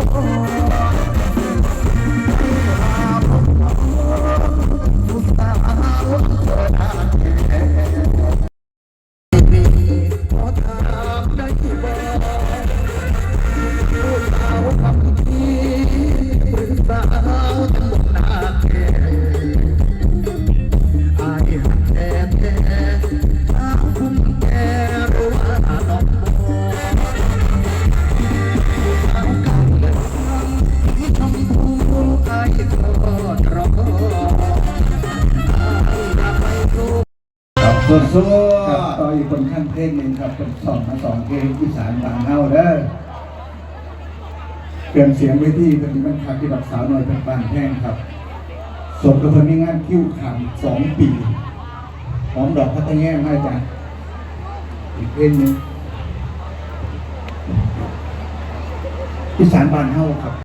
oh. oh, oh. สุดสุดครับต่ออีกคนขั้นเพลงหนึ่งครับเป็นสองมาสองเพลงอีสานบางเฮาเด้อเปลี่ยนเสียงไปที่เป็นมันคักที่บักสาวหน่อยเป็นบานแห้งครับสมกับเพิ่มีงานคิ้วขำสองปีหอมดอกพัดแง่ให้จ้ะอีกเพลงหนึ่งอีสานบานเฮาครับ